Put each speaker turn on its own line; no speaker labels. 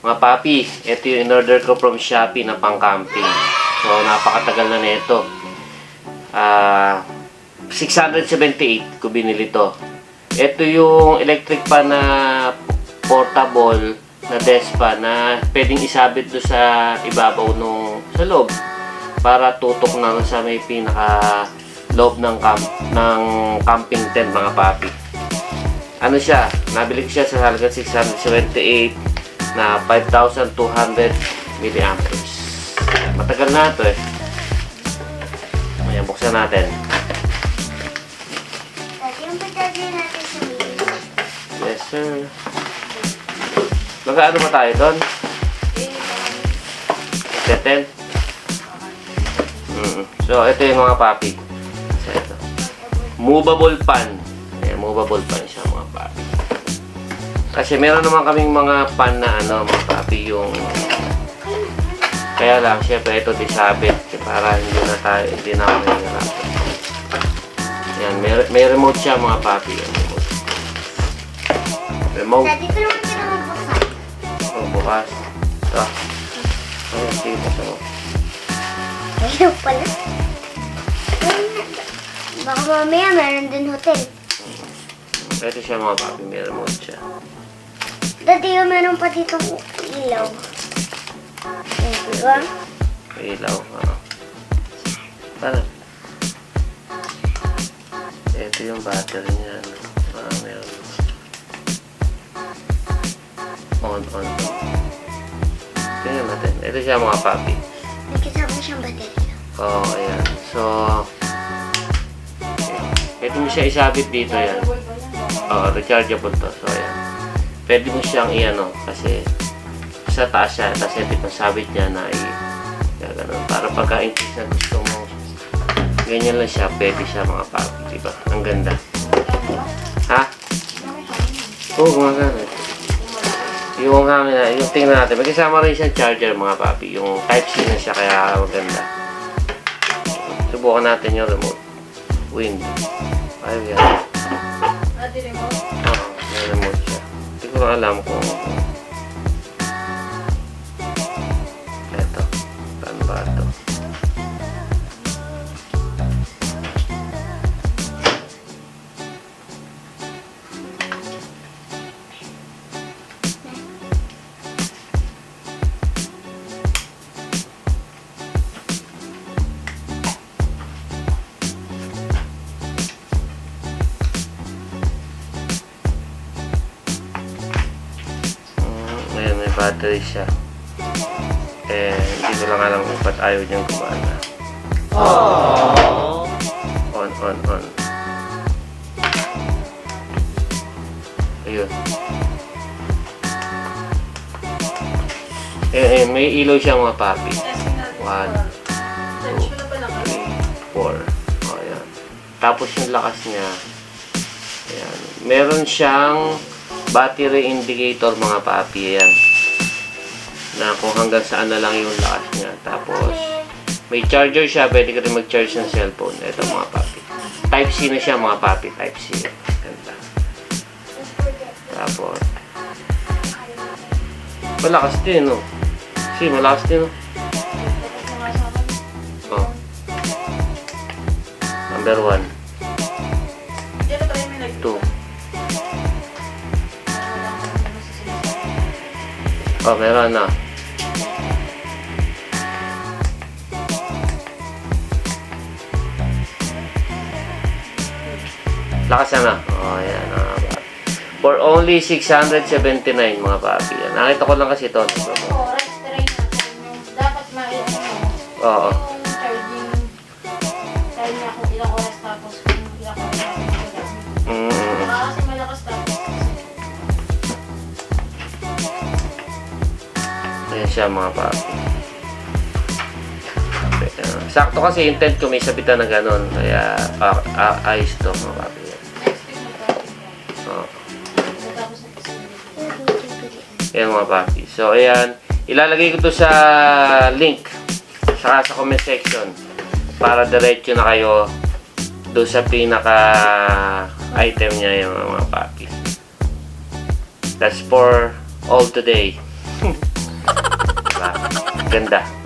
Mga papi, ito yung in-order ko from Shopee na pang-camping. So, napakatagal na nito. Ah, 678 ko binili to. Ito yung electric pan na portable na despa na pwedeng isabit do sa ibabaw nung sa loob para tutok na sa may pinaka loob ng camp ng camping tent mga papi. Ano siya? Nabili ko siya sa halagang 678 na 5,200 milliamperes. Matagal na ito eh. Ayan, buksan natin. Yes, sir. Magkaano ba tayo doon? 10? Mm. So, ito yung mga papi. So, ito. Movable pan. Ayan, movable pan siya mga papi. Kasi meron naman kaming mga pan na ano, mga papi, yung... Kaya lang, syempre, ito disabit. Para hindi na tayo, hindi na ako nahihirapan. Yan, may, may remote siya mga papi. Yan, remote. Remote.
Dati ko naman sila magbuksan.
Oh, bukas. Ito. Ayan, sige, buksan mo.
Ayaw pala. Na. Baka mamaya meron din hotel.
Ito siya mga papi, may remote siya.
Dati yung meron pa ditong ilaw. Ayun, diba?
May ilaw. Oo. Parang. Ito yung battery niya. ano. Ah, meron. On, on. Tingnan natin. Ito siya mga papi.
May kasama siyang baterya.
Oo, oh, ayan. So, pwede mo siya isabit dito yan. Oo, rechargeable to. So, ayan. Pwede mo siyang i-ano, kasi sa taas siya, tapos ito yung sabit niya na i ganun. Para pagka in case na gusto mo, ganyan lang siya, pwede siya mga papi, di ba? Ang ganda. Ha? Oo, oh, gumagana. Yung hangin na, yung tingnan natin, may kasama rin siyang charger mga papi. Yung Type-C na siya, kaya maganda. Subukan natin yung remote. Wind. Ayun yan. May remote ko alam kung... battery siya. Eh, hindi ko lang alam kung ba't ayaw niyang gumana. On, on, on. Ayun. Eh, eh, may ilaw siya mga papi. One, two, three, four. O, ayan. Tapos yung lakas niya, ayan. Meron siyang battery indicator mga papi. Ayan. Na kung hanggang saan na lang yung lakas niya. Tapos, may charger siya. Pwede ka rin mag-charge ng cellphone. Ito mga papi. Type-C na siya mga papi. Type-C. Ganda. Tapos, malakas din, no? Si, malakas din, no? Oh. Number one. Oh, meron na. Lakas na. Oh, ayan. ah, For only 679 mga papi. Nakita ko lang kasi ito. Oo.
Yung
siya mga papi. Uh, sakto kasi intent ko may sabitan na ganun. Kaya ah, ah, ayos to mga papi. Oh. Ayan mga papi. So, ayan. Ilalagay ko to sa link. Saka sa comment section. Para diretso na kayo doon sa pinaka item niya yung mga papi. That's for all today. Ganda.